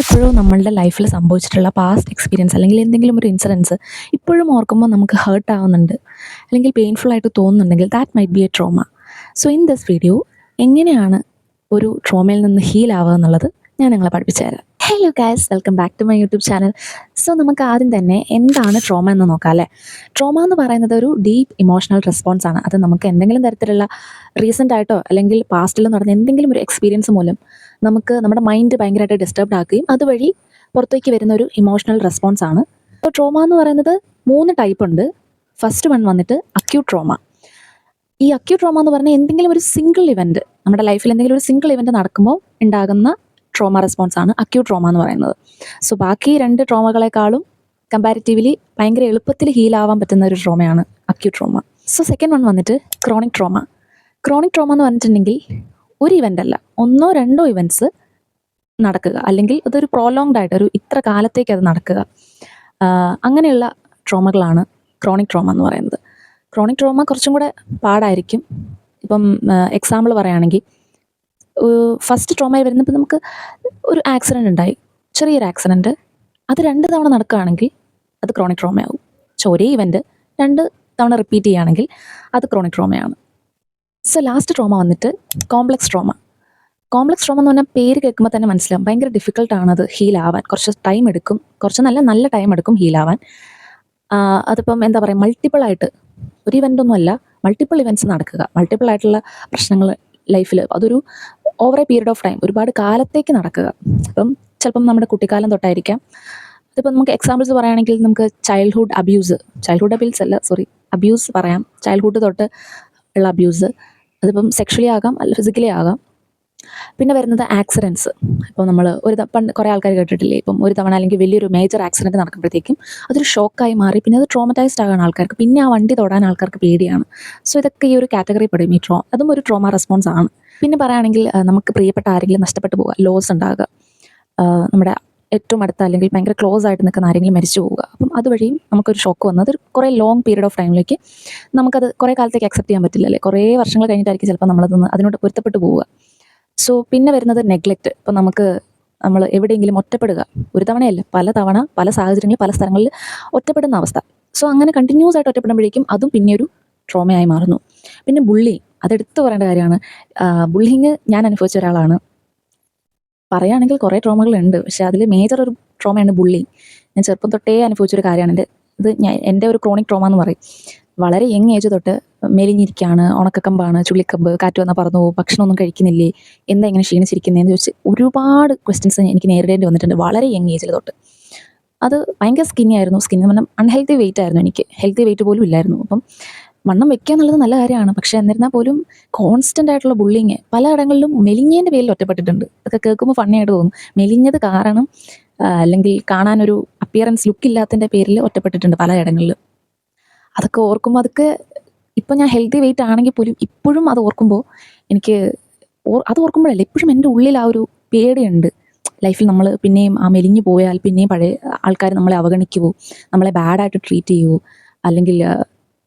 എപ്പോഴോ നമ്മളുടെ ലൈഫിൽ സംഭവിച്ചിട്ടുള്ള പാസ്റ്റ് എക്സ്പീരിയൻസ് അല്ലെങ്കിൽ എന്തെങ്കിലും ഒരു ഇൻസിഡൻസ് ഇപ്പോഴും ഓർക്കുമ്പോൾ നമുക്ക് ഹേർട്ട് ആവുന്നുണ്ട്. അല്ലെങ്കിൽ പെയിൻഫുൾ ആയിട്ട് തോന്നുന്നുണ്ടെങ്കിൽ that might be a trauma so in this video എങ്ങനെയാണ് ഒരു ട്രോമയിൽ നിന്ന് ഹീൽ ആവുക എന്നുള്ളത് ഞാൻ നിങ്ങളെ പഠിപ്പിച്ചു തരാം hello guys welcome back to my YouTube channel so നമുക്ക് ആദ്യം തന്നെ എന്താണ് ട്രോമ എന്ന് നോക്കാം അല്ലേ? ട്രോമ എന്ന് പറയുന്നത് ഒരു ഡീപ്പ് ഇമോഷണൽ റെസ്പോൺസ് ആണ്. അത് നമുക്ക് എന്തെങ്കിലും തരത്തിലുള്ള റീസെന്റ് ആയിട്ടോ അല്ലെങ്കിൽ പാസ്റ്റിൽ നടന്ന എന്തെങ്കിലും ഒരു എക്സ്പീരിയൻസ് മൂലം നമുക്ക് നമ്മുടെ മൈൻഡ് ഭയങ്കരമായിട്ട് ഡിസ്റ്റർബ് ആക്കുകയും അതുവഴി പുറത്തേക്ക് വരുന്ന ഒരു ഇമോഷണൽ റെസ്പോൺസ് ആണ്. അപ്പോൾ ട്രോമ എന്ന് പറയുന്നത് മൂന്ന് ടൈപ്പ് ഉണ്ട്. ഫസ്റ്റ് വൺ വന്നിട്ട് അക്യൂട്ട് ട്രോമ ഈ അക്യൂട്ട് ട്രോമ എന്ന് പറഞ്ഞാൽ എന്തെങ്കിലും ഒരു സിംഗിൾ ഇവന്റ് നമ്മുടെ ലൈഫിൽ എന്തെങ്കിലും ഒരു സിംഗിൾ ഇവന്റ് നടക്കുമ്പോൾ ഉണ്ടാകുന്ന ട്രോമ റെസ്പോൺസ് ആണ് അക്യൂട്ട് ട്രോമ എന്ന് പറയുന്നത്. സോ ബാക്കി രണ്ട് ട്രോമകളെക്കാളും കമ്പാരിറ്റീവ്ലി ഭയങ്കര എളുപ്പത്തിൽ ഹീൽ ആവാൻ പറ്റുന്ന ഒരു ട്രോമയാണ് acute trauma so second one വന്നിട്ട് ക്രോണിക് ട്രോമ ക്രോണിക് ട്രോമ എന്ന് പറഞ്ഞിട്ടുണ്ടെങ്കിൽ ഒരു ഇവന്റ് അല്ല. ഒന്നോ രണ്ടോ ഇവന്റ്സ് നടക്കുക. അല്ലെങ്കിൽ അതൊരു പ്രോലോങ്ഡ് ആയിട്ട് ഒരു ഇത്ര കാലത്തേക്ക് അത് നടക്കുക. അങ്ങനെയുള്ള ട്രോമകളാണ് ക്രോണിക് ട്രോമ എന്ന് പറയുന്നത്. ക്രോണിക് ട്രോമ കുറച്ചും കൂടെ പാടായിരിക്കും. ഇപ്പം എക്സാമ്പിൾ പറയുകയാണെങ്കിൽ ഫസ്റ്റ് ട്രോമയിൽ വരുന്നപ്പോൾ നമുക്ക് ഒരു ആക്സിഡന്റ് ഉണ്ടായി. ചെറിയൊരു ആക്സിഡന്റ് അത് രണ്ട് തവണ നടക്കുകയാണെങ്കിൽ അത് ക്രോണിക് ട്രോമയാവും പക്ഷെ ഒരേ ഇവന്റ് രണ്ട് തവണ റിപ്പീറ്റ് ചെയ്യുകയാണെങ്കിൽ അത് ക്രോണിക് ട്രോമയാണ് സോ ലാസ്റ്റ് ട്രോമ വന്നിട്ട് കോംപ്ലക്സ് ട്രോമ കോംപ്ലക്സ് ട്രോമ എന്ന് പറഞ്ഞാൽ പേര് കേൾക്കുമ്പോൾ തന്നെ മനസ്സിലാവും. ഭയങ്കര ഡിഫിക്കൽട്ടാണ് അത് ഹീൽ ആവാൻ. കുറച്ച് ടൈം എടുക്കും. കുറച്ച് നല്ല നല്ല ടൈം എടുക്കും ആഹ് അതിപ്പം എന്താ പറയുക മൾട്ടിപ്പിൾ ആയിട്ട് ഒരു ഇവന്റ് ഒന്നും അല്ല മൾട്ടിപ്പിൾ ഇവന്റ്സ് നടക്കുക. മൾട്ടിപ്പിൾ ആയിട്ടുള്ള പ്രശ്നങ്ങൾ ലൈഫിൽ അതൊരു over a period of time ഒരുപാട് കാലത്തേക്ക് നടക്കുക. അപ്പം ചിലപ്പം നമ്മുടെ കുട്ടിക്കാലം തൊട്ടായിരിക്കാം. അതിപ്പോൾ നമുക്ക് എക്സാമ്പിൾസ് പറയുകയാണെങ്കിൽ നമുക്ക് ചൈൽഡ്ഹുഡ് അബ്യൂസ് ചൈൽഡ്ഹുഡ് അബ്യൂസ് അല്ല സോറി അബ്യൂസ് പറയാം. ചൈൽഡ്ഹുഡ് തൊട്ട് ഉള്ള അബ്യൂസ് അതിപ്പം സെക്ഷലി ആകാം അല്ല ഫിസിക്കലി ആകാം. പിന്നെ വരുന്നത് ആക്സിഡൻസ് ഇപ്പോൾ നമ്മൾ ഒരു പണ്ട് കുറേ ആൾക്കാർ കേട്ടിട്ടില്ലേ? ഇപ്പം ഒരു തവണ അല്ലെങ്കിൽ വലിയൊരു മേജർ ആക്സിഡന്റ് നടക്കുമ്പോഴത്തേക്കും അതൊരു ഷോക്കായി മാറി പിന്നെ അത് ട്രോമറ്റൈസ്ഡ് ആകാൻ ആൾക്കാർക്ക് പിന്നെ ആ വണ്ടി തൊടാൻ ആൾക്കാർക്ക് പേടിയാണ്. സോ ഇതൊക്കെ ഈ ഒരു കാറ്റഗറി പെടും ഈ ട്രോ അതും ഒരു ട്രോമ റെസ്പോൺസ് ആണ്. പിന്നെ പറയുകയാണെങ്കിൽ നമുക്ക് പ്രിയപ്പെട്ട ആരെങ്കിലും നഷ്ടപ്പെട്ടു പോകുക ലോസ് ഉണ്ടാകുക. നമ്മുടെ ഏറ്റവും അടുത്ത അല്ലെങ്കിൽ ഭയങ്കര ക്ലോസ് ആയിട്ട് നിൽക്കുന്ന ആരെങ്കിലും മരിച്ചു പോവുക. അപ്പം അതുവഴിയും നമുക്കൊരു ഷോക്ക് വന്നത് ഒരു കുറേ ലോങ് പീരീഡ് ഓഫ് ടൈമിലേക്ക് നമുക്കത് കുറേ കാലത്തേക്ക് അക്സെപ്റ്റ് ചെയ്യാൻ പറ്റില്ല അല്ലേ? കുറേ വർഷങ്ങൾ കഴിഞ്ഞിട്ടായിരിക്കും ചിലപ്പോൾ നമ്മളതൊന്ന് അതിനോട് പൊരുത്തപ്പെട്ടു പോവുക. സോ പിന്നെ വരുന്നത് നെഗ്ലക്റ്റ് ഇപ്പം നമുക്ക് നമ്മൾ എവിടെയെങ്കിലും ഒറ്റപ്പെടുക. ഒരു തവണയല്ല പല തവണ പല സാഹചര്യങ്ങളിൽ പല സ്ഥലങ്ങളിൽ ഒറ്റപ്പെടുന്ന അവസ്ഥ. സോ അങ്ങനെ കണ്ടിന്യൂസ് ആയിട്ട് ഒറ്റപ്പെടുമ്പോഴേക്കും അതും പിന്നെ ഒരു ട്രോമയായി മാറുന്നു. പിന്നെ ബുള്ളി അതെടുത്ത് പറയേണ്ട കാര്യമാണ്. ബുള്ളിങ് ഞാൻ അനുഭവിച്ച ഒരാളാണ്. പറയുകയാണെങ്കിൽ കുറേ ട്രോമകളുണ്ട് പക്ഷേ അതിൽ മേജർ ഒരു ട്രോമയാണ് ബുള്ളി ഞാൻ ചെറുപ്പം തൊട്ടേ അനുഭവിച്ചൊരു കാര്യമാണ്. എന്റെ ഇത് ഞാൻ എന്റെ ഒരു ക്രോണിക് ട്രോമ എന്ന് പറയും. വളരെ യങ് ഏജ് തൊട്ട് മെലിഞ്ഞിരിക്കുകയാണ് ഉണക്കക്കമ്പാണ് ചുള്ളിക്കമ്പ് കാറ്റ് വന്നാൽ പറന്നു പോകും ഭക്ഷണമൊന്നും കഴിക്കുന്നില്ലേ എന്താ ഇങ്ങനെ ക്ഷീണിച്ചിരിക്കുന്നതെന്ന് ചോദിച്ച് ഒരുപാട് ക്വസ്റ്റ്യൻസ് എനിക്ക് നേരിടേണ്ടി വന്നിട്ടുണ്ട് വളരെ യങ് ഏജിൽ തൊട്ട്. അത് ഭയങ്കര സ്കിന്നി ആയിരുന്നു സ്കിന്നി പറഞ്ഞാൽ അൺഹെൽത്തി വെയിറ്റ് ആയിരുന്നു എനിക്ക് ഹെൽത്തി വെയിറ്റ് പോലും ഇല്ലായിരുന്നു. അപ്പം വണ്ണം വെക്കുക എന്നുള്ളത് നല്ല കാര്യമാണ് പക്ഷെ എന്നിരുന്നാൽ പോലും കോൺസ്റ്റന്റ് ആയിട്ടുള്ള ബുള്ളിങ് പലയിടങ്ങളിലും മെലിഞ്ഞതിന്റെ പേരിൽ ഒറ്റപ്പെട്ടിട്ടുണ്ട്. അതൊക്കെ കേൾക്കുമ്പോൾ ഫണ്ണിയായിട്ട് തോന്നും. മെലിഞ്ഞത് കാരണം അല്ലെങ്കിൽ കാണാനൊരു അപ്പിയറൻസ് ലുക്ക് ഇല്ലാത്തതിന്റെ പേരിൽ ഒറ്റപ്പെട്ടിട്ടുണ്ട് പലയിടങ്ങളിൽ അതൊക്കെ ഓർക്കുമ്പോൾ അതൊക്കെ ഇപ്പം ഞാൻ ഹെൽത്തി വെയിറ്റ് ആണെങ്കിൽ പോലും ഇപ്പോഴും അത് ഓർക്കുമ്പോൾ എനിക്ക് ഓർ അത് ഓർക്കുമ്പോഴല്ല ഇപ്പോഴും എന്റെ ഉള്ളിൽ ആ ഒരു പേടിയുണ്ട്. ലൈഫിൽ നമ്മൾ പിന്നെയും ആ മെലിഞ്ഞു പോയാൽ പിന്നെയും പഴയ ആൾക്കാർ നമ്മളെ അവഗണിക്കുമോ നമ്മളെ ബാഡായിട്ട് ട്രീറ്റ് ചെയ്യുമോ അല്ലെങ്കിൽ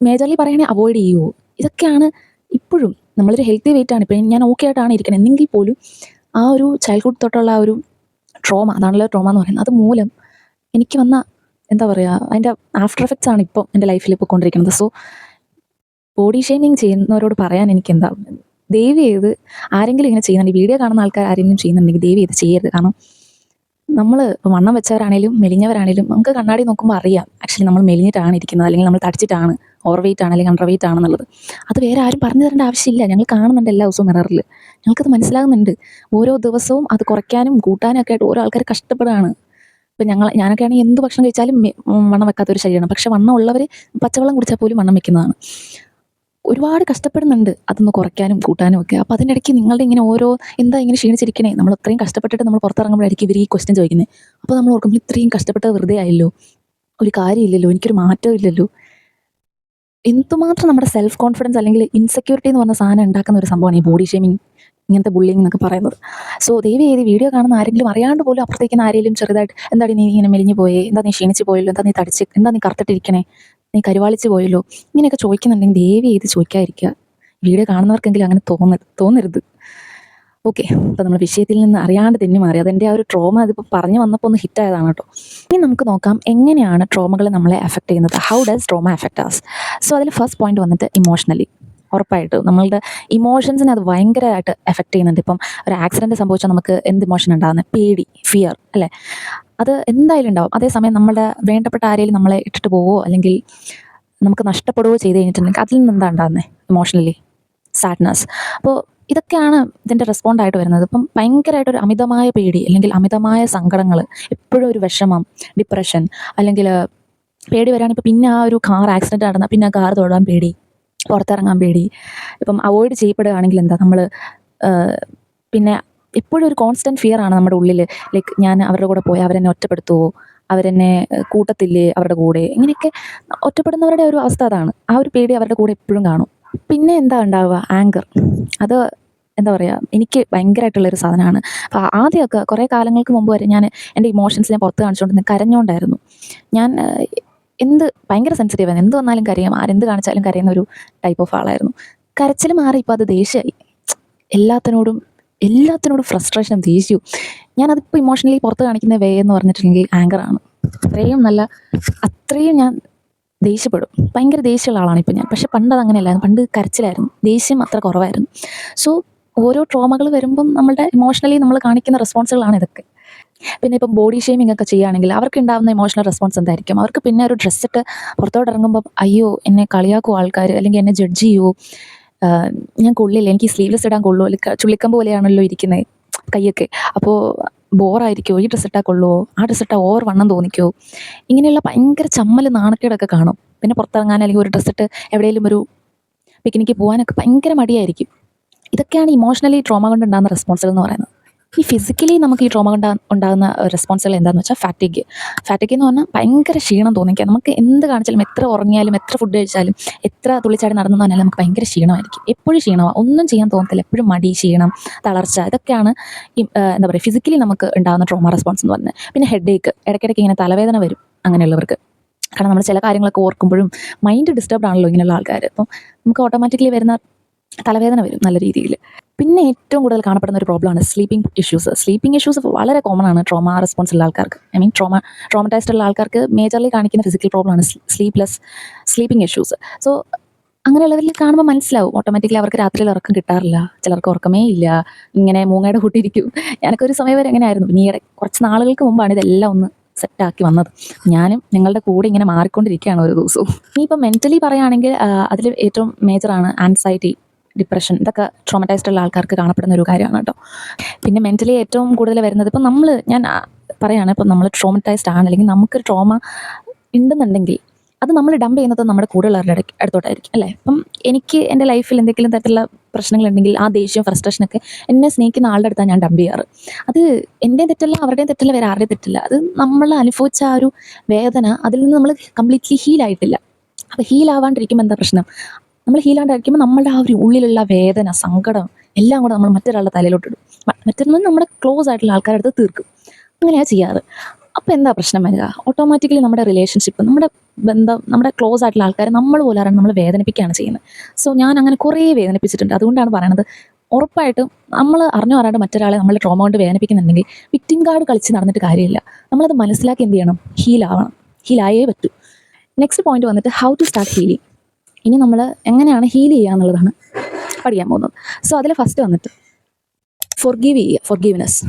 മേജർലി പറയുകയാണെങ്കിൽ അവോയ്ഡ് ചെയ്യുമോ ഇതൊക്കെയാണ് ഇപ്പോഴും നമ്മളൊരു ഹെൽത്തി വെയിറ്റ് ആണ്. ഇപ്പം ഞാൻ ഓക്കെ ആയിട്ടാണ് ഇരിക്കുന്നത്. എന്നെങ്കിൽ പോലും ആ ഒരു ചൈൽഡ്ഹുഡ് തൊട്ടുള്ള ആ ഒരു ട്രോമ അതാണല്ലോ ട്രോമ എന്ന് പറയുന്നത്. അത് മൂലം എനിക്ക് വന്ന എന്താ പറയുക അതിന്റെ ആഫ്റ്റർ എഫക്ട്സ് ആണ് ഇപ്പം എന്റെ ലൈഫിൽ പോയിക്കൊണ്ടിരിക്കുന്നത് സോ ബോഡി ഷെയ്മിങ് ചെയ്യുന്നവരോട് പറയാൻ എനിക്ക് എന്താ ദയവ് ചെയ്ത് ആരെങ്കിലും ഇങ്ങനെ ചെയ്യുന്നുണ്ട് വീഡിയോ കാണുന്ന ആൾക്കാർ ആരെങ്കിലും ചെയ്യുന്നുണ്ടെങ്കിൽ ദയവ് ചെയ്ത് ചെയ്യരുത്. കാരണം നമ്മൾ ഇപ്പോൾ വണ്ണം വെച്ചവരാണേലും മെലിഞ്ഞവരാണേലും നമുക്ക് കണ്ണാടി നോക്കുമ്പോൾ അറിയാം ആക്ച്വലി നമ്മൾ മെലിഞ്ഞിട്ടാണ് ഇരിക്കുന്നത് അല്ലെങ്കിൽ നമ്മൾ തടിച്ചിട്ടാണ് ഓവർ വെയിറ്റ് ആണ് അല്ലെങ്കിൽ അണ്ടർ വെയിറ്റ് ആണെന്നുള്ളത് അത് വേറെ ആരും പറഞ്ഞു തരേണ്ട ആവശ്യമില്ല. ഞങ്ങൾ കാണുന്നുണ്ട് എല്ലാ ദിവസവും മിററിൽ ഞങ്ങൾക്കത് മനസ്സിലാകുന്നുണ്ട്. ഓരോ ദിവസവും അത് കുറയ്ക്കാനും കൂട്ടാനും ഒക്കെ ആയിട്ട് ഓരോ ആൾക്കാർ കഷ്ടപ്പെടുകയാണ്. ഇപ്പം ഞങ്ങൾ ഞാനൊക്കെ ആണെങ്കിൽ എന്ത് ഭക്ഷണം കഴിച്ചാലും വണ്ണം വെക്കാത്ത ഒരു ശരീരമാണ് പക്ഷെ വണ്ണം ഉള്ളവർ പച്ചവെള്ളം കുടിച്ചാൽ പോലും വണ്ണം വെക്കുന്നതാണ്. ഒരുപാട് കഷ്ടപ്പെടുന്നുണ്ട് അതൊന്ന് കുറയ്ക്കാനും കൂട്ടാനും ഒക്കെ. അപ്പോൾ അതിന്റെ ഇടയ്ക്ക് നിങ്ങളുടെ ഇങ്ങനെ ഓരോ എന്താ ഇങ്ങനെ ക്ഷീണിച്ചിരിക്കണേ? നമ്മൾ ഇത്രയും കഷ്ടപ്പെട്ടിട്ട് നമ്മൾ പുറത്തിറങ്ങുമ്പോഴായിരിക്കും ഇവർ ഈ ക്വസ്റ്റ്യൻ ചോദിക്കുന്നത്. അപ്പോൾ നമ്മൾ ഓർക്കുമ്പോൾ ഇത്രയും കഷ്ടപ്പെട്ടത് വെറുതെ ആയല്ലോ. ഒരു കാര്യമില്ലല്ലോ എനിക്കൊരു മാറ്റം ഇല്ലല്ലോ. എന്തുമാത്രം നമ്മുടെ സെൽഫ് കോൺഫിഡൻസ് അല്ലെങ്കിൽ ഇൻസെക്യൂരിറ്റി എന്ന് പറഞ്ഞ സാധനം ഉണ്ടാക്കുന്ന ഒരു സംഭവമാണ് ഈ ബോഡി ഷേമിങ് ഇങ്ങനത്തെ ബുള്ളിങ് എന്നൊക്കെ പറയുന്നത്. സോ ദയവ് ചെയ്ത് വീഡിയോ കാണുന്ന ആരെങ്കിലും അറിയാണ്ട് പോലും അപ്പുറത്തേക്ക് ആരെങ്കിലും ചെറുതായിട്ട് എന്താടി നീ ഇങ്ങനെ മെലിഞ്ഞു പോയേ? എന്താ നീ ക്ഷീണിച്ച് പോയല്ലോ? എന്താ നീ തടിച്ച് എന്താ നീ കറുത്തിട്ടിരിക്കണേ? നീ കരുവാളിച്ച് പോയല്ലോ? ഇങ്ങനെയൊക്കെ ചോദിക്കുന്നുണ്ടെങ്കിൽ ദയവ് ചെയ്ത് ചോദിക്കാതിരിക്കുക. വീഡിയോ കാണുന്നവർക്കെങ്കിലും അങ്ങനെ തോന്നരുത് തോന്നരുത്. ഓക്കെ അപ്പോൾ നമ്മൾ വിഷയത്തിൽ നിന്ന് അറിയാണ്ട് തെന്നി മാറി. അതെന്റെ ആ ഒരു ട്രോമ അതിപ്പോൾ പറഞ്ഞു വന്നപ്പോൾ ഒന്ന് ഹിറ്റായതാണ് കേട്ടോ. ഇനി നമുക്ക് നോക്കാം എങ്ങനെയാണ് ട്രോമകൾ നമ്മളെ എഫക്റ്റ് ചെയ്യുന്നത്. How does trauma affect us so അതിൽ ഫസ്റ്റ് പോയിന്റ് വന്നിട്ട് ഇമോഷണലി ഉറപ്പായിട്ടും. നമ്മളുടെ ഇമോഷൻസിനെ അത് ഭയങ്കരമായിട്ട് എഫക്റ്റ് ചെയ്യുന്നുണ്ട്. ഇപ്പം ഒരു ആക്സിഡന്റ് സംഭവിച്ചാൽ നമുക്ക് എന്ത് ഇമോഷൻ ഉണ്ടാകുന്നത് പേടി ഫിയർ അല്ലേ? അത് എന്തായാലും ഉണ്ടാവും. അതേസമയം നമ്മുടെ വേണ്ടപ്പെട്ട ആരെങ്കിലും നമ്മളെ ഇട്ടിട്ട് പോവോ അല്ലെങ്കിൽ നമുക്ക് നഷ്ടപ്പെടുകയോ ചെയ്ത് കഴിഞ്ഞിട്ടുണ്ടെങ്കിൽ അതിൽ നിന്ന് എന്താ ഉണ്ടാകുന്നത് ഇമോഷണലി സാഡ്നസ് അപ്പോൾ ഇതൊക്കെയാണ് ഇതിന്റെ റെസ്പോണ്ടായിട്ട് വരുന്നത്. ഇപ്പം ഭയങ്കരമായിട്ടൊരു അമിതമായ പേടി അല്ലെങ്കിൽ അമിതമായ സങ്കടങ്ങൾ എപ്പോഴും ഒരു വിഷമം ഡിപ്രഷൻ അല്ലെങ്കിൽ പേടി വരാണ് ഇപ്പം പിന്നെ ആ ഒരു കാർ ആക്സിഡന്റ് നടന്നാൽ പിന്നെ ആ കാർ തൊടാൻ പേടി പുറത്തിറങ്ങാൻ പേടി. ഇപ്പം അവോയ്ഡ് ചെയ്യപ്പെടുകയാണെങ്കിൽ എന്താ? നമ്മൾ പിന്നെ എപ്പോഴും ഒരു കോൺസ്റ്റന്റ് ഫിയർ ആണ് നമ്മുടെ ഉള്ളിൽ ലൈക്ക് ഞാൻ അവരുടെ കൂടെ പോയി അവരെന്നെ ഒറ്റപ്പെടുത്തുമോ അവരെന്നെ കൂട്ടത്തില്ലേ അവരുടെ കൂടെ? ഇങ്ങനെയൊക്കെ ഒറ്റപ്പെടുന്നവരുടെ ഒരു അവസ്ഥ അതാണ്. ആ ഒരു പേടി അവരുടെ കൂടെ എപ്പോഴും കാണും. പിന്നെ എന്താ ഉണ്ടാവുക? ആങ്കർ അത് എന്താ പറയുക എനിക്ക് ഭയങ്കരമായിട്ടുള്ളൊരു സാധനമാണ്. അപ്പോൾ ആദ്യമൊക്കെ കുറേ കാലങ്ങൾക്ക് മുമ്പ് വരെ ഞാൻ എന്റെ ഇമോഷൻസ് ഞാൻ പുറത്ത് കാണിച്ചുകൊണ്ട് കരഞ്ഞുകൊണ്ടായിരുന്നു ഞാൻ എന്ത് ഭയങ്കര സെൻസിറ്റീവ് ആയിരുന്നു എന്ത് വന്നാലും കരയും. ആരെന്ത് കാണിച്ചാലും കരയുന്ന ഒരു ടൈപ്പ് ഓഫ് ആളായിരുന്നു. കരച്ചിൽ മാറി ഇപ്പോൾ അത് ദേഷ്യമായി എല്ലാത്തിനോടും എല്ലാത്തിനോടും ഫ്രസ്ട്രേഷനും ദേഷ്യവും. ഞാനതിപ്പോൾ ഇമോഷണലി പുറത്ത് കാണിക്കുന്ന വേ എന്ന് പറഞ്ഞിട്ടുണ്ടെങ്കിൽ ആങ്കറാണ് അത്രയും നല്ല അത്രയും ഞാൻ ദേഷ്യപ്പെടും. ഭയങ്കര ദേഷ്യമുള്ള ആളാണ് ഇപ്പോൾ ഞാൻ. പക്ഷെ പണ്ട് അതങ്ങനെയല്ലായിരുന്നു. പണ്ട് കരച്ചിലായിരുന്നു. ദേഷ്യം അത്ര കുറവായിരുന്നു. സോ ഓരോ ട്രോമകൾ വരുമ്പം നമ്മളുടെ ഇമോഷണലി നമ്മൾ കാണിക്കുന്ന റെസ്പോൺസുകളാണ് ഇതൊക്കെ. പിന്നെ ഇപ്പം ബോഡി ഷെയ്മിംഗ് ഒക്കെ ചെയ്യുകയാണെങ്കിൽ അവർക്ക് ഉണ്ടാകുന്ന ഇമോഷണൽ റെസ്പോൺസ് എന്തായിരിക്കും? അവർക്ക് പിന്നെ ഒരു ഡ്രസ്സ് ഇട്ട് പുറത്തോട്ട് ഇറങ്ങുമ്പോൾ അയ്യോ എന്നെ കളിയാക്കും ആൾക്കാർ അല്ലെങ്കിൽ എന്നെ ജഡ്ജ് ചെയ്യുമോ ഞാൻ കൊള്ളില്ല എനിക്ക് സ്ലീവ്ലെസ് ഇടാൻ കൊള്ളുമോ? അല്ലെങ്കിൽ ചുള്ളിക്കമ്പ് പോലെയാണല്ലോ ഇരിക്കുന്നത് കൈയൊക്കെ അപ്പോൾ ബോറായിരിക്കുമോ ഈ ഡ്രസ്സ് ഇട്ടാൽ കൊള്ളുമോ ആ ഡ്രസ്സ് ഇട്ടാൽ ഓവർ വണ്ണം തോന്നിക്കുമോ ഇങ്ങനെയുള്ള ഭയങ്കര ചമ്മൽ നാണക്കേടൊക്കെ കാണും. പിന്നെ പുറത്തിറങ്ങാൻ അല്ലെങ്കിൽ ഒരു ഡ്രസ്സ് ഇട്ട് എവിടെയെങ്കിലും ഒരു പിക്നിക്ക് പോകാനൊക്കെ ഭയങ്കര മടിയായിരിക്കും. ഇതൊക്കെയാണ് ഇമോഷണലി ട്രോമ കൊണ്ട് ഉണ്ടാകുന്ന റെസ്പോൺസുകൾ എന്ന് പറയുന്നത്. ഈ ഫിസിക്കലി നമുക്ക് ഈ ട്രോമ കൊണ്ട് ഉണ്ടാകുന്ന റെസ്പോൺസുകൾ എന്താണെന്ന് വെച്ചാൽ ഫാറ്റിക് ഫാറ്റിക് എന്ന് പറഞ്ഞാൽ ഭയങ്കര ക്ഷീണം തോന്നിക്കുക നമുക്ക് എന്ത് കാണിച്ചാലും എത്ര ഉറങ്ങിയാലും എത്ര ഫുഡ് കഴിച്ചാലും എത്ര തുള്ളിച്ചാടി നടന്നു പറഞ്ഞാലും നമുക്ക് ഭയങ്കര ക്ഷീണമായിരിക്കും. എപ്പോഴും ക്ഷീണമാണ് ഒന്നും ചെയ്യാൻ തോന്നത്തില്ല. എപ്പോഴും മടി ക്ഷീണം തളർച്ച ഇതൊക്കെയാണ് ഈ എന്താ പറയുക ഫിസിക്കലി നമുക്ക് ഉണ്ടാകുന്ന ട്രോമ റെസ്പോൺസ് എന്ന് പറയുന്നത്. പിന്നെ ഹെഡ് ഏക്ക് ഇടയ്ക്കിടയ്ക്ക് ഇങ്ങനെ തലവേദന വരും അങ്ങനെയുള്ളവർക്ക്. കാരണം നമ്മൾ ചില കാര്യങ്ങളൊക്കെ ഓർക്കുമ്പോഴും മൈൻഡ് ഡിസ്റ്റർബ് ആണല്ലോ ഇങ്ങനെയുള്ള ആൾക്കാർ അപ്പം നമുക്ക് ഓട്ടോമാറ്റിക്കലി വരുന്ന തലവേദന വരും നല്ല രീതിയിൽ പിന്നെ ഏറ്റവും കൂടുതൽ കാണപ്പെടുന്ന ഒരു പ്രോബ്ലമാണ് സ്ലീപ്പിംഗ് ഇഷ്യൂസ് സ്ലീപ്പിംഗ് ഇഷ്യൂസ് വളരെ കോമൺ ആണ് ട്രോമ റെസ്പോൺസ് ഉള്ള ആൾക്കാർക്ക്. ഐ മീൻ ട്രോമ ട്രോമറ്റൈസ്ഡ് ഉള്ള ആൾക്കാർക്ക് മേജർലി കാണിക്കുന്ന ഫിസിക്കൽ പ്രോബ്ലമാണ് സ്ലീപ്ലെസ് സ്ലീപ്പിംഗ് ഇഷ്യൂസ് സോ അങ്ങനെയുള്ളവരിൽ കാണുമ്പോൾ മനസ്സിലാവും. ഓട്ടോമാറ്റിക്കലി അവർക്ക് രാത്രിയിൽ ഉറക്കം കിട്ടാറില്ല. ചിലർക്ക് ഉറക്കമേ ഇല്ല. ഇങ്ങനെ മൂങ്ങയുടെ കൂട്ടിയിരിക്കും ഞാനൊക്കെ ഒരു സമയം വരെ എങ്ങനെ ആയിരുന്നു. ഇനി കുറച്ച് നാളുകൾക്ക് മുമ്പാണ് ഇതെല്ലാം ഒന്ന് സെറ്റാക്കി വന്നത്. ഞാനും നിങ്ങളുടെ കൂടെ ഇങ്ങനെ മാറിക്കൊണ്ടിരിക്കുകയാണ് ഒരു ദിവസവും. ഇനിയിപ്പോൾ മെന്റലി പറയുകയാണെങ്കിൽ അതിൽ ഏറ്റവും മേജറാണ് ആൻസൈറ്റി ഡിപ്രഷൻ ഇതൊക്കെ ട്രോമറ്റൈസ്ഡ് ഉള്ള ആൾക്കാർക്ക് കാണപ്പെടുന്ന ഒരു കാര്യമാണ് കേട്ടോ. പിന്നെ മെന്റലി ഏറ്റവും കൂടുതൽ വരുന്നത് ഇപ്പം നമ്മൾ ഞാൻ പറയുകയാണ് ഇപ്പം നമ്മൾ ട്രോമറ്റൈസ്ഡ് ആണ് അല്ലെങ്കിൽ നമുക്കൊരു ട്രോമ ഉണ്ടെന്നുണ്ടെങ്കിൽ അത് നമ്മൾ ഡംപ് ചെയ്യുന്നത് നമ്മുടെ കൂടെയുള്ളവരുടെ അടുത്തോട്ടായിരിക്കും അല്ലേ? അപ്പം എനിക്ക് എന്റെ ലൈഫിൽ എന്തെങ്കിലും തരത്തിലുള്ള പ്രശ്നങ്ങളുണ്ടെങ്കിൽ ആ ദേഷ്യം ഫ്രസ്ട്രേഷനൊക്കെ എന്നെ സ്നേഹിക്കുന്ന ആളുടെ അടുത്താണ് ഞാൻ ഡംപ് ചെയ്യാറ്. അത് എന്റെയും തെറ്റല്ല അവരുടെയും തെറ്റല്ല വേറെ ആരുടെയും തെറ്റില്ല. അത് നമ്മൾ അനുഭവിച്ച ആ ഒരു വേദന അതിൽ നിന്ന് നമ്മൾ കംപ്ലീറ്റ്ലി ഹീലായിട്ടില്ല അപ്പോൾ ഹീലാവാണ്ടിരിക്കുമ്പോൾ എന്താ പ്രശ്നം? നമ്മൾ ഹീലാണ്ടായിരിക്കുമ്പോൾ നമ്മളുടെ ആ ഒരു ഉള്ളിലുള്ള വേദന സങ്കടം എല്ലാം കൂടെ നമ്മൾ മറ്റൊരാളുടെ തലയിലോട്ട് ഇടും. നമ്മുടെ ക്ലോസ് ആയിട്ടുള്ള ആൾക്കാരുടെ അടുത്ത് തീർക്കും. അങ്ങനെയാണ് ചെയ്യാറ്. അപ്പോൾ എന്താ പ്രശ്നം വരിക? ഓട്ടോമാറ്റിക്കലി നമ്മുടെ റിലേഷൻഷിപ്പ് നമ്മുടെ ബന്ധം നമ്മുടെ ക്ലോസ് ആയിട്ടുള്ള ആൾക്കാരെ നമ്മൾ പോലാറാണ് നമ്മൾ വേദനിപ്പിക്കുകയാണ് ചെയ്യുന്നത്. സോ ഞാൻ അങ്ങനെ കുറേ വേദനിപ്പിച്ചിട്ടുണ്ട്. അതുകൊണ്ടാണ് പറയണത്. ഉറപ്പായിട്ടും നമ്മൾ അറിഞ്ഞോ അറിയാണ്ട് മറ്റൊരാളെ നമ്മൾ ട്രോമ കൊണ്ട് വേദനിപ്പിക്കുന്നുണ്ടെങ്കിൽ വിക്ടിം കാർഡ് കളിച്ച് നടന്നിട്ട് കാര്യമില്ല. നമ്മളത് മനസ്സിലാക്കി എന്ത് ചെയ്യണം? ഹീലാവണം ഹീലായേ പറ്റൂ. നെക്സ്റ്റ് പോയിന്റ് വന്നിട്ട് ഹൗ ടു സ്റ്റാർട്ട് ഹീലിംഗ് ഇനി നമ്മൾ എങ്ങനെയാണ് ഹീൽ ചെയ്യുക എന്നുള്ളതാണ് പഠിക്കാൻ പോകുന്നത്. സോ അതിൽ ഫസ്റ്റ് വന്നിട്ട് ഫൊർഗീവ് ചെയ്യുക ഫൊർഗീവ്നെസ്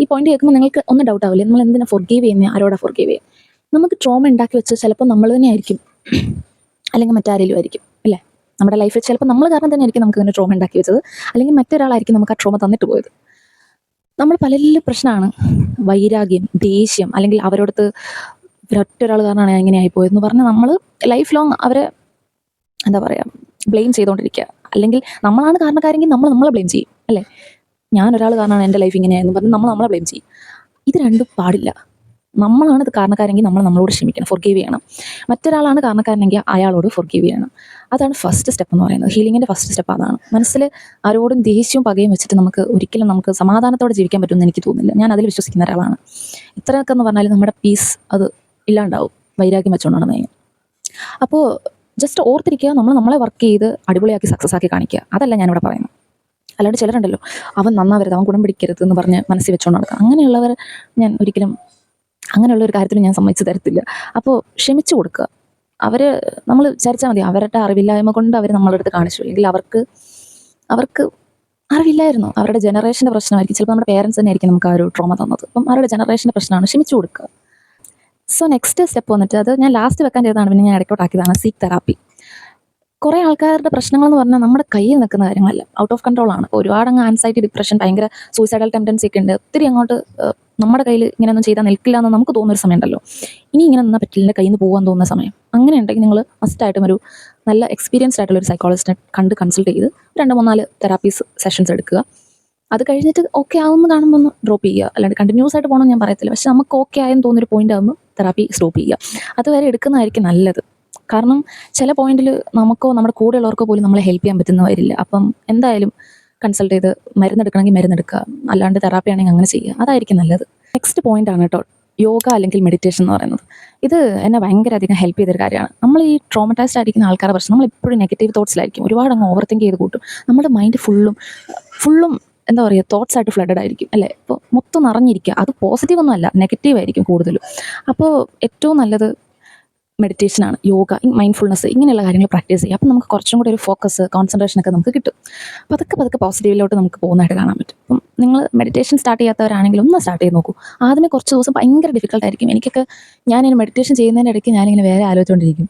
ഈ പോയിന്റ് കേൾക്കുമ്പോൾ നിങ്ങൾക്ക് ഒന്നും ഡൗട്ട് ആവില്ല. നമ്മൾ എന്തിനാ ഫൊർഗീവ് ചെയ്യുന്നത് ആരോടാ ഫൊർഗീവ് ചെയ്യുക നമുക്ക് ട്രോമ ഉണ്ടാക്കി വെച്ചാൽ ചിലപ്പോൾ നമ്മൾ തന്നെ ആയിരിക്കും. അല്ലെങ്കിൽ മറ്റാരെങ്കിലും ആയിരിക്കും അല്ലേ? നമ്മുടെ ലൈഫിൽ ചിലപ്പോൾ നമ്മൾ കാരണം തന്നെ ആയിരിക്കും നമുക്ക് ഇങ്ങനെ ട്രോമ ഉണ്ടാക്കി വെച്ചത്. അല്ലെങ്കിൽ മറ്റൊരാളായിരിക്കും നമുക്ക് ആ ട്രോമ തന്നിട്ട് പോയത്. നമ്മൾ പലരിലും പ്രശ്നമാണ്. വൈരാഗ്യം ദേഷ്യം അല്ലെങ്കിൽ അവരോടത്ത് ഒറ്റൊരാൾ കാരണമാണ് എങ്ങനെയായി ഇങ്ങനെ ആയിപ്പോയെന്ന് പറഞ്ഞ് നമ്മൾ ലൈഫ് ലോങ് അവരെ എന്താ പറയുക ബ്ലെയിം ചെയ്തുകൊണ്ടിരിക്കുക അല്ലെങ്കിൽ നമ്മളാണ് കാരണക്കാരെങ്കിൽ നമ്മൾ നമ്മളെ ബ്ലെയിം ചെയ്യും അല്ലേ? ഞാൻ ഒരാൾ കാരണമാണ് എന്റെ ലൈഫ് ഇങ്ങനെയായെന്ന് പറഞ്ഞ് നമ്മൾ നമ്മളെ ബ്ലെയിം ചെയ്യും. ഇത് രണ്ടും പാടില്ല. നമ്മളാണ് ഇത് കാരണക്കാരെങ്കിൽ നമ്മൾ നമ്മളോട് ക്ഷമിക്കണം ഫോർഗീവ് ചെയ്യണം. മറ്റൊരാളാണ് കാരണക്കാരനെങ്കിൽ അയാളോട് ഫോർഗീവ് ചെയ്യണം. അതാണ് ഫസ്റ്റ് സ്റ്റെപ്പ് എന്ന് പറയുന്നത്. ഹീലിങ്ങിന്റെ ഫസ്റ്റ് സ്റ്റെപ്പ് അതാണ്. മനസ്സിൽ ആരോടും ദേഷ്യവും പകയും വെച്ചിട്ട് നമുക്ക് ഒരിക്കലും നമുക്ക് സമാധാനത്തോടെ ജീവിക്കാൻ പറ്റുമെന്ന് എനിക്ക് തോന്നുന്നില്ല. ഞാൻ അതിൽ വിശ്വസിക്കുന്ന ഒരാളാണ്. ഇത്രയൊക്കെ എന്ന് പറഞ്ഞാൽ നമ്മുടെ പീസ് അത് ഇല്ലാണ്ടാവും. വൈരാഗ്യം വെച്ചുകൊണ്ടാണ് മെയിൻ അപ്പോൾ ജസ്റ്റ് ഓർത്തിരിക്കുക നമ്മൾ നമ്മളെ വർക്ക് ചെയ്ത് അടിപൊളിയാക്കി സക്സസ് ആക്കി കാണിക്കുക. അതല്ല ഞാനിവിടെ പറയുന്നത്. അല്ലാണ്ട് ചിലരുണ്ടല്ലോ അവൻ നന്നാവരുത് അവൻ കുടം പിടിക്കരുത് എന്ന് പറഞ്ഞ് മനസ്സിൽ വെച്ചുകൊണ്ട് നടക്കുക. അങ്ങനെയുള്ളവർ ഞാൻ ഒരിക്കലും അങ്ങനെയുള്ള ഒരു കാര്യത്തിൽ ഞാൻ സമ്മതിച്ചു തരത്തില്ല. അപ്പോൾ ക്ഷമിച്ചു കൊടുക്കുക. അവർ നമ്മൾ വിചാരിച്ചാൽ മതി അവരുടെ അറിവില്ലായ്മ കൊണ്ട് അവർ നമ്മളുടെ അടുത്ത് കാണിച്ചു. അല്ലെങ്കിൽ അവർക്ക് അവർക്ക് അറിവില്ലായിരുന്നു. അവരുടെ ജനറേഷന്റെ പ്രശ്നമായിരിക്കും. ചിലപ്പോൾ നമ്മുടെ പേരൻസ് തന്നെ ആയിരിക്കും നമുക്ക് ആ ഒരു ട്രോമ തന്നത്. അപ്പം അവരുടെ ജനറേഷന്റെ പ്രശ്നമാണ്. ക്ഷമിച്ചു കൊടുക്കുക. സോ നെക്സ്റ്റ് സ്റ്റെപ്പ് വന്നിട്ട് അത് ഞാൻ ലാസ്റ്റ് വെക്കാൻ ചെയ്തതാണ് പിന്നെ ഞാൻ ഇടയ്ക്കോട്ടാക്കിയതാണ് സീക്ക് തെറാപ്പി കുറേ ആൾക്കാരുടെ പ്രശ്നങ്ങൾ എന്ന് പറഞ്ഞാൽ നമ്മുടെ കയ്യിൽ നിൽക്കുന്ന കാര്യങ്ങളല്ല. ഔട്ട് ഓഫ് കൺട്രോൾ ആണ്. ഒരുപാട് അങ്ങ് ആൻസൈറ്റി ഡിപ്രഷൻ ഭയങ്കര സൂയിസൈഡൽ ടെൻഡൻസി ഒക്കെ ഉണ്ട്. ഒത്തിരി അങ്ങോട്ട് നമ്മുടെ കയ്യിൽ ഇങ്ങനെയൊന്നും ചെയ്താൽ നിൽക്കില്ല എന്ന് നമുക്ക് തോന്നുന്നൊരു സമയമുണ്ടല്ലോ. ഇനി ഇങ്ങനെ നിന്നാൽ പറ്റില്ല. കയ്യിൽ നിന്ന് പോകാൻ തോന്നുന്ന സമയം. അങ്ങനെ ഉണ്ടെങ്കിൽ നിങ്ങൾ മസ്റ്റായിട്ടും ഒരു നല്ല എക്സ്പീരിയൻസ്ഡ് ആയിട്ടുള്ള ഒരു സൈക്കോളജിസ്റ്റിനെ കണ്ട് കൺസൾട്ട് ചെയ്ത് രണ്ട് മൂന്നാൽ തെറാപ്പീസ് സെഷൻസ് എടുക്കുക. അത് കഴിഞ്ഞിട്ട് ഓക്കെ ആവുമെന്ന് കാണുമ്പോൾ ഒന്ന് ഡ്രോപ്പ് ചെയ്യുക. അല്ലാണ്ട് കണ്ടിന്യൂസ് ആയിട്ട് പോകണമെന്ന് ഞാൻ പറയത്തില്ല. പക്ഷെ നമുക്ക് ഓക്കെ ആയെന്ന് തോന്നുന്നൊരു പോയിന്റ് ആകുമ്പോൾ തെറാപ്പി സ്റ്റോപ്പ് ചെയ്യുക. അതുവരെ എടുക്കുന്നതായിരിക്കും നല്ലത്. കാരണം ചില പോയിന്റിൽ നമുക്കോ നമ്മുടെ കൂടെയുള്ളവർക്കോ പോലും നമ്മളെ ഹെൽപ്പ് ചെയ്യാൻ പറ്റുന്ന വരില്ല അപ്പം എന്തായാലും കൺസൾട്ട് ചെയ്ത് മരുന്നെടുക്കണമെങ്കിൽ മരുന്നെടുക്കുക. അല്ലാണ്ട് തെറാപ്പി ആണെങ്കിൽ അങ്ങനെ ചെയ്യുക. അതായിരിക്കും നല്ലത്. നെക്സ്റ്റ് പോയിന്റ് ആണ് കേട്ടോ. യോഗ അല്ലെങ്കിൽ മെഡിറ്റേഷൻ എന്ന് പറയുന്നത്. ഇത് എന്നെ ഭയങ്കര അധികം ഹെൽപ്പ് ചെയ്തൊരു കാര്യമാണ്. നമ്മൾ ഈ ട്രോമറ്റൈസ്ഡ് ആയിരിക്കുന്ന ആൾക്കാരുടെ പ്രശ്നം നമ്മൾ എപ്പോഴും നെഗറ്റീവ് തോട്ട്സിലായിരിക്കും ഒരുപാട് അങ്ങ് ഓവർ തിങ്ക് ചെയ്ത് കൂട്ടും. നമ്മുടെ മൈൻഡ് ഫുള്ളും ഫുള്ളും എന്താ പറയുക തോട്ട്സ് ആയിട്ട് ഫ്ലഡഡ് ആയിരിക്കും അല്ലേ? ഇപ്പോൾ മൊത്തം നിറഞ്ഞിരിക്കുക. അത് പോസിറ്റീവ് ഒന്നും അല്ല നെഗറ്റീവ് ആയിരിക്കും കൂടുതലും. അപ്പോൾ ഏറ്റവും നല്ലത് മെഡിറ്റേഷനാണ് യോഗ മൈൻഡ്ഫുൾനെസ് ഇങ്ങനെയുള്ള കാര്യങ്ങൾ പ്രാക്ടീസ് ചെയ്യുക. അപ്പോൾ നമുക്ക് കുറച്ചും കൂടി ഒരു ഫോക്കസ് കോൺസെൻട്രേഷൻ ഒക്കെ നമുക്ക് കിട്ടും. പതുക്കെ പതുക്കെ പോസിറ്റീവിലോട്ട് നമുക്ക് പോകുന്നതായിട്ട് കാണാൻ പറ്റും. അപ്പം നിങ്ങൾ മെഡിറ്റേഷൻ സ്റ്റാർട്ട് ചെയ്യാത്തവരാണെങ്കിൽ ഒന്ന് സ്റ്റാർട്ട് ചെയ്ത് നോക്കൂ. ആദ്യമേ കുറച്ച് ദിവസം ഭയങ്കര ഡിഫിക്കൽട്ട് ആയിരിക്കും. എനിക്കൊക്കെ ഞാനിങ്ങനെ മെഡിറ്റേഷൻ ചെയ്യുന്നതിന്റെ ഇടയ്ക്ക് ഞാനിങ്ങനെ വേറെ ആലോചിച്ചുകൊണ്ടിരിക്കും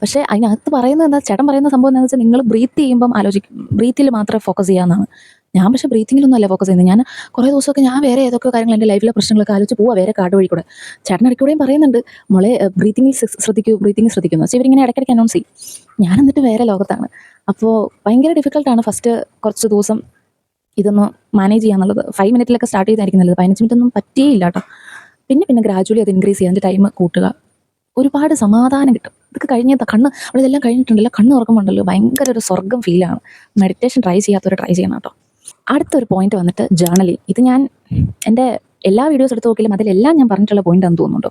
പക്ഷേ അതിനകത്ത് പറയുന്നത് എന്താ ചേട്ടൻ പറയുന്ന സംഭവം എന്താണെന്ന് വെച്ചാൽ നിങ്ങൾ ബ്രീത്ത് ചെയ്യുമ്പം ആലോചിക്കും. ബ്രീത്തിൽ മാത്രമേ ഫോക്കസ് ചെയ്യാമെന്നാണ് ഞാൻ പക്ഷെ ബ്രീത്തിങ്ങിലൊന്നും അല്ല ഫോക്കസ് ചെയ്യുന്നത്. ഞാൻ കുറേ ദിവസമൊക്കെ ഞാൻ വേറെ ഏതൊക്കെ കാര്യങ്ങൾ എന്റെ ലൈഫിലെ പ്രശ്നങ്ങളൊക്കെ ആലോചിച്ച് പോവാ വേറെ കാട് വഴി കൂടെ ചേട്ടൻ ഇടയ്ക്കൂടെയും പറയുന്നുണ്ട് മോളെ ബ്രീത്തിങ്ങിൽ ശ്രദ്ധിക്കൂ ബ്രീത്തിങ് ശ്രദ്ധിക്കുന്നു. പക്ഷേ ഇവരിങ്ങനെ ഇടയ്ക്കിടയ്ക്ക് അനൗൺസ് ചെയ്യും. ഞാൻ എന്നിട്ട് വേറെ ലോകത്താണ്. അപ്പോൾ ഭയങ്കര ഡിഫിക്കൽട്ടാണ് ഫസ്റ്റ് കുറച്ച് ദിവസം ഇതൊന്ന് മാനേജ് ചെയ്യാന്നുള്ളത് ഫൈവ് മിനിറ്റിലൊക്കെ സ്റ്റാർട്ട് ചെയ്തായിരിക്കും നല്ലത്. പതിനഞ്ച് മിനിറ്റ് ഒന്നും പറ്റിയില്ല കേട്ടോ പിന്നെ പിന്നെ ഗ്രാജുവലി അത് ഇൻക്രീസ് ചെയ്യാൻ ടൈം കൂട്ടുക. ഒരുപാട് സമാധാനം കിട്ടും. ഇതൊക്കെ കഴിഞ്ഞ കണ്ണ് അവിടെ ഇതെല്ലാം കഴിഞ്ഞിട്ടുണ്ടല്ലോ കണ്ണ് ഉറക്കമുണ്ടല്ലോ ഭയങ്കര ഒരു സ്വർഗം ഫീലാണ് മെഡിറ്റേഷൻ ട്രൈ ചെയ്യാത്തവർ ട്രൈ ചെയ്യണം കേട്ടോ അടുത്തൊരു പോയിന്റ് വന്നിട്ട് ജേർണലിങ് ഇത് ഞാൻ എന്റെ എല്ലാ വീഡിയോസ് എടുത്ത് നോക്കിയാലും അതിലെല്ലാം ഞാൻ പറഞ്ഞിട്ടുള്ള പോയിന്റ് എന്ന് തോന്നുന്നുണ്ടോ?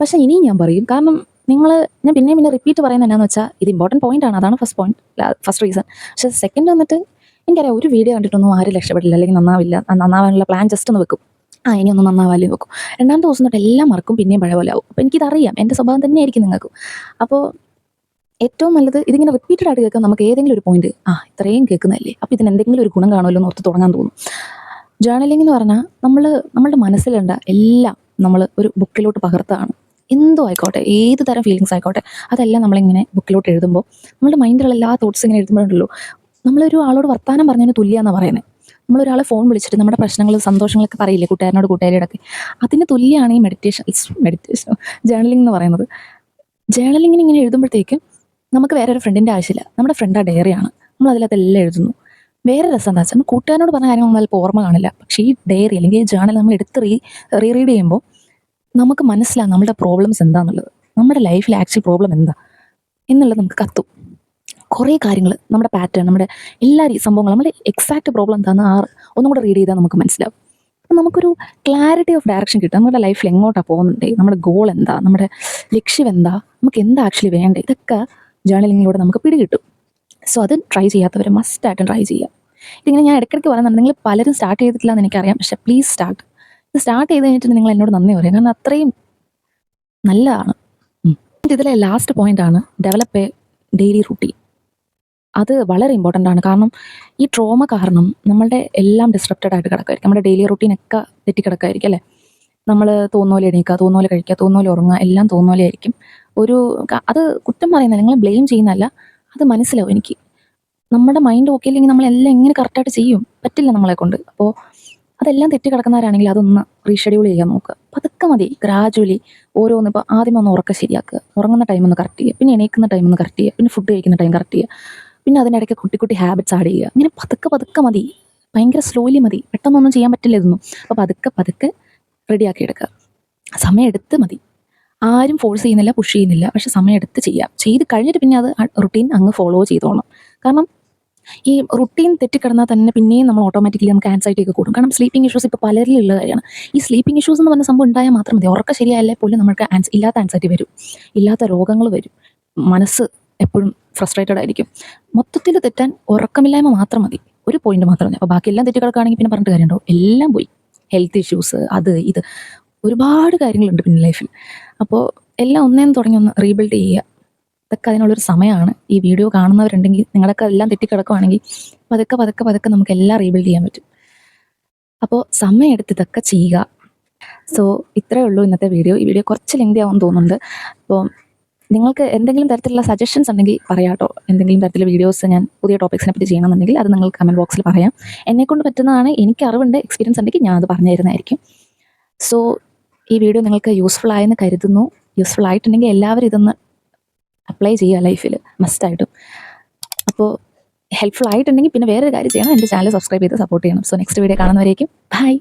പക്ഷേ ഇനിയും ഞാൻ പറയും. കാരണം നിങ്ങൾ ഞാൻ പിന്നെയും പിന്നെ റിപ്പീറ്റ് പറയുന്നത് എന്നാന്ന് വെച്ചാൽ ഇത് ഇമ്പോർട്ടന്റ് പോയിന്റ് ആണ്. അതാണ് ഫസ്റ്റ് പോയിന്റ് ഫസ്റ്റ് റീസൺ പക്ഷേ സെക്കൻഡ് വന്നിട്ട് എനിക്കറിയാം ഒരു വീഡിയോ കണ്ടിട്ടൊന്നും ആരും രക്ഷപ്പെടില്ല. അല്ലെങ്കിൽ നന്നാവില്ല നന്നാവാനുള്ള പ്ലാൻ ജസ്റ്റ് ഒന്ന് വെക്കും. ആ ഇനി ഒന്ന് നന്നാവാല്ലേ വെക്കും. രണ്ടാമത്തെ ദിവസം തൊട്ട് എല്ലാം മറക്കും. പിന്നെയും പഴയ പോലെ ആവും. അപ്പോൾ എനിക്കിതറിയാം. എന്റെ സ്വഭാവം തന്നെയായിരിക്കും നിങ്ങൾക്കും. അപ്പോൾ ഏറ്റവും നല്ലത് ഇതിങ്ങനെ റിപ്പീറ്റഡ് ആയിട്ട് കേൾക്കാൻ നമുക്ക് ഏതെങ്കിലും ഒരു പോയിന്റ് ആ ഇത്രയും കേൾക്കുന്നതല്ലേ? അപ്പോൾ ഇതിന് എന്തെങ്കിലും ഒരു ഗുണം കാണുമല്ലോ എന്ന് ഓർത്ത് തുടങ്ങാൻ തോന്നും. ജേർണലിംഗ് എന്ന് പറഞ്ഞാൽ നമ്മൾ നമ്മളുടെ മനസ്സിലുണ്ട എല്ലാം നമ്മൾ ഒരു ബുക്കിലോട്ട് പകർത്താണ്. എന്തോ ആയിക്കോട്ടെ ഏത് തരം ഫീലിങ്സ് ആയിക്കോട്ടെ അതെല്ലാം നമ്മളിങ്ങനെ ബുക്കിലോട്ട് എഴുതുമ്പോൾ നമ്മുടെ മൈൻഡിലുള്ള എല്ലാ തോട്ട്സ് ഇങ്ങനെ എഴുതുമ്പോഴുണ്ടല്ലോ. നമ്മളൊരു ആളോട് വർത്താനം പറഞ്ഞതിന് തുല്യമെന്നാണ് പറയുന്നത് നമ്മളൊരാളെ ഫോൺ വിളിച്ചിട്ട് നമ്മുടെ പ്രശ്നങ്ങൾ സന്തോഷങ്ങളൊക്കെ പറയില്ലേ കൂട്ടുകാരനോട് കൂട്ടുകാരിയോടൊക്കെ. അതിന് തുല്യമാണ് ഈ മെഡിറ്റേഷൻ മെഡിറ്റേഷൻ ജേർണലിംഗ് എന്ന് പറയുന്നത്. ജേർണലിങ്ങിന് ഇങ്ങനെ എഴുതുമ്പോഴത്തേക്കും നമുക്ക് വേറെ ഒരു ഫ്രണ്ടിന്റെ ആവശ്യമില്ല. നമ്മുടെ ഫ്രണ്ട് ആ ഡയറിയാണ് നമ്മൾ അതിലതെല്ലാം എഴുതുന്നു. വേറെ രസം എന്താ വെച്ചാൽ കൂട്ടുകാരനോട് പറഞ്ഞ കാര്യങ്ങൾ നല്ല ഓർമ്മ കാണില്ല. പക്ഷേ ഈ ഡയറി അല്ലെങ്കിൽ ഈ ജേർണൽ നമ്മൾ എടുത്ത് റീ റീ റീഡ് ചെയ്യുമ്പോൾ നമുക്ക് മനസ്സിലാകും നമ്മുടെ പ്രോബ്ലംസ് എന്താണെന്നുള്ളത് നമ്മുടെ ലൈഫിലെ ആക്ച്വൽ പ്രോബ്ലം എന്താ? എന്നുള്ളത് നമുക്ക് കത്തും. കുറേ കാര്യങ്ങൾ നമ്മുടെ പാറ്റേൺ നമ്മുടെ എല്ലാ സംഭവങ്ങളും നമ്മുടെ എക്സാക്ട് പ്രോബ്ലം എന്താണെന്ന് ആ ഒന്നും കൂടെ റീഡ് ചെയ്താൽ നമുക്ക് മനസ്സിലാവും. അപ്പം നമുക്കൊരു ക്ലാരിറ്റി ഓഫ് ഡയറക്ഷൻ കിട്ടും. നമ്മുടെ ലൈഫിൽ എങ്ങോട്ടാണ് പോകുന്നുണ്ട്? നമ്മുടെ ഗോൾ എന്താ? നമ്മുടെ ലക്ഷ്യം എന്താ? നമുക്ക് എന്താ ആക്ച്വലി വേണ്ടത് ഇതൊക്കെ ജേർണലിങ്ങിലൂടെ നമുക്ക് പിടികിട്ടും. സോ അത് ട്രൈ ചെയ്യാത്തവർ മസ്റ്റായിട്ടും ട്രൈ ചെയ്യുക. ഇതിങ്ങനെ ഞാൻ ഇടയ്ക്കിടയ്ക്ക് പറയുന്നുണ്ട് നിങ്ങൾ പലരും സ്റ്റാർട്ട് ചെയ്തിട്ടില്ല എന്ന് എനിക്കറിയാം. പക്ഷെ പ്ലീസ് സ്റ്റാർട്ട് ഇത് സ്റ്റാർട്ട് ചെയ്ത് കഴിഞ്ഞിട്ട് നിങ്ങൾ എന്നോട് നന്ദി പറയും കാരണം അത്രയും നല്ലതാണ്. ഇതിലെ ലാസ്റ്റ് പോയിന്റ് ആണ്. ഡെവലപ്പ് എ ഡെയിലി റൂട്ടീൻ അത് വളരെ ഇമ്പോർട്ടന്റ് ആണ്. കാരണം ഈ ട്രോമ കാരണം നമ്മളുടെ എല്ലാം ഡിസ്ട്രപ്റ്റഡ് ആയിട്ട് കിടക്കുമായിരിക്കും നമ്മുടെ ഡെയിലി റുട്ടീനൊക്കെ തെറ്റി കിടക്കുമായിരിക്കും അല്ലേ? നമ്മൾ തോന്നോലെ എണീക്കുക തോന്നോലെ കഴിക്കുക തോന്നോലെ ഉറങ്ങുക എല്ലാം തോന്നോലെ ആയിരിക്കും. ഒരു അത് കുറ്റം പറയുന്നില്ല നിങ്ങൾ ബ്ലെയിം ചെയ്യുന്നതല്ല. അത് മനസ്സിലാവും എനിക്ക്. നമ്മുടെ മൈൻഡ് ഓക്കെ ഇല്ലെങ്കിൽ നമ്മളെല്ലാം എങ്ങനെ കറക്റ്റായിട്ട് ചെയ്യും. പറ്റില്ല നമ്മളെ കൊണ്ട്. അപ്പോൾ അതെല്ലാം തെറ്റി കിടക്കുന്നവരാണെങ്കിൽ അതൊന്ന് റീഷെഡ്യൂൾ ചെയ്യാൻ നോക്കുക. പതുക്കെ മതി. ഗ്രാജുവലി ഓരോന്ന് ഇപ്പോൾ ആദ്യം ഒന്ന് ഉറക്കം ശരിയാക്കുക. ഉറങ്ങുന്ന ടൈം ഒന്ന് കറക്റ്റ് ചെയ്യുക. പിന്നെ എണീക്കുന്ന ടൈം ഒന്ന് കറക്റ്റ് ചെയ്യുക. പിന്നെ ഫുഡ് കഴിക്കുന്ന ടൈം കറക്റ്റ് ചെയ്യുക. പിന്നെ അതിനിടയ്ക്ക് കുട്ടി കുട്ടി ഹാബിറ്റ്സ് ആഡ് ചെയ്യുക. ഇങ്ങനെ പതുക്കെ പതുക്കെ മതി. ഭയങ്കര സ്ലോലി മതി. പെട്ടെന്നൊന്നും ചെയ്യാൻ പറ്റില്ല ഇതൊന്നും. അപ്പോൾ പതുക്കെ പതുക്കെ റെഡിയാക്കി എടുക്കുക. സമയം എടുത്ത് മതി. ആരും ഫോഴ്സ് ചെയ്യുന്നില്ല പുഷ് ചെയ്യുന്നില്ല. പക്ഷെ സമയം എടുത്ത് ചെയ്യാം. ചെയ്ത് കഴിഞ്ഞിട്ട് പിന്നെ അത് റുട്ടീൻ അങ്ങ് ഫോളോ ചെയ്തോണം. കാരണം ഈ റുട്ടീൻ തെറ്റിക്കിടന്നാൽ തന്നെ പിന്നെയും നമ്മൾ ഓട്ടോമാറ്റിക്കലി നമുക്ക് ആൻസൈറ്റി ഒക്കെ കൂടും. കാരണം സ്ലീപ്പിംഗ് ഇഷ്യൂസ് ഇപ്പോൾ പലരിലും ഉള്ള കാര്യമാണ്. ഈ സ്ലീപ്പിംഗ് ഇഷ്യൂസ് എന്ന് പറഞ്ഞ സംഭവം ഉണ്ടായാൽ മാത്രം മതി. ഉറക്കം ശരിയായാലേ പോലും നമുക്ക് ആൻസ് ഇല്ലാത്ത ആൻസൈറ്റി വരും. ഇല്ലാത്ത രോഗങ്ങൾ വരും. മനസ്സ് എപ്പോഴും ഫ്രസ്ട്രേറ്റഡ് ആയിരിക്കും. മൊത്തത്തിൽ തെറ്റാൻ ഉറക്കമില്ലായ്മ മാത്രം മതി. ഒരു പോയിന്റ് മാത്രം മതി. അപ്പോൾ ബാക്കി എല്ലാം തെറ്റിക്കിടക്കുകയാണെങ്കിൽ പിന്നെ പറഞ്ഞിട്ട് കാര്യമുണ്ടോ? എല്ലാം പോയി. ഹെൽത്ത് ഇഷ്യൂസ് അത് ഇത്. ഒരുപാട് കാര്യങ്ങളുണ്ട് പിന്നെ ലൈഫിൽ അപ്പോൾ എല്ലാം ഒന്നേന്ന് തുടങ്ങി ഒന്ന് റീബിൽഡ് ചെയ്യുക. അതൊക്കെ അതിനുള്ളൊരു സമയമാണ് ഈ വീഡിയോ കാണുന്നവരുണ്ടെങ്കിൽ നിങ്ങളൊക്കെ എല്ലാം തെറ്റിക്കിടക്കുവാണെങ്കിൽ പതുക്കെ പതുക്കെ പതുക്കെ നമുക്ക് എല്ലാം റീബിൽഡ് ചെയ്യാൻ പറ്റും. അപ്പോൾ സമയമെടുത്ത് ഇതൊക്കെ ചെയ്യുക. സോ ഇത്രയേ ഉള്ളൂ ഇന്നത്തെ വീഡിയോ ഈ വീഡിയോ കുറച്ച് ലെങ്തി ആവുമെന്ന് തോന്നുന്നുണ്ട്. അപ്പോൾ നിങ്ങൾക്ക് എന്തെങ്കിലും തരത്തിലുള്ള സജഷൻസ് ഉണ്ടെങ്കിൽ പറയാട്ടോ എന്തെങ്കിലും തരത്തിലുള്ള വീഡിയോസ് ഞാൻ പുതിയ ടോപ്പിക്സിനെ പറ്റി ചെയ്യണമെന്നുണ്ടെങ്കിൽ അത് നിങ്ങൾ കമന്റ് ബോക്സിൽ പറയാം. എന്നെക്കൊണ്ട് പറ്റുന്നതാണ് എനിക്ക് അറിവുണ്ട് എക്സ്പീരിയൻസ് ഉണ്ടെങ്കിൽ ഞാൻ അത് പറഞ്ഞു തരുന്നതായിരിക്കും സോ ഈ വീഡിയോ നിങ്ങൾക്ക് യൂസ്ഫുൾ ആയെന്ന് കരുതുന്നു. യൂസ്ഫുൾ ആയിട്ടുണ്ടെങ്കിൽ എല്ലാവരും ഇതൊന്ന് അപ്ലൈ ചെയ്യുക ലൈഫിൽ മസ്റ്റായിട്ടും അപ്പോൾ ഹെൽപ്ഫുൾ ആയിട്ടുണ്ടെങ്കിൽ പിന്നെ വേറൊരു കാര്യം ചെയ്യണം. എന്റെ ചാനൽ സബ്സ്ക്രൈബ് ചെയ്ത് സപ്പോർട്ട് ചെയ്യണം. സോ നെക്സ്റ്റ് വീഡിയോ കാണുന്നവരേക്കും ബൈ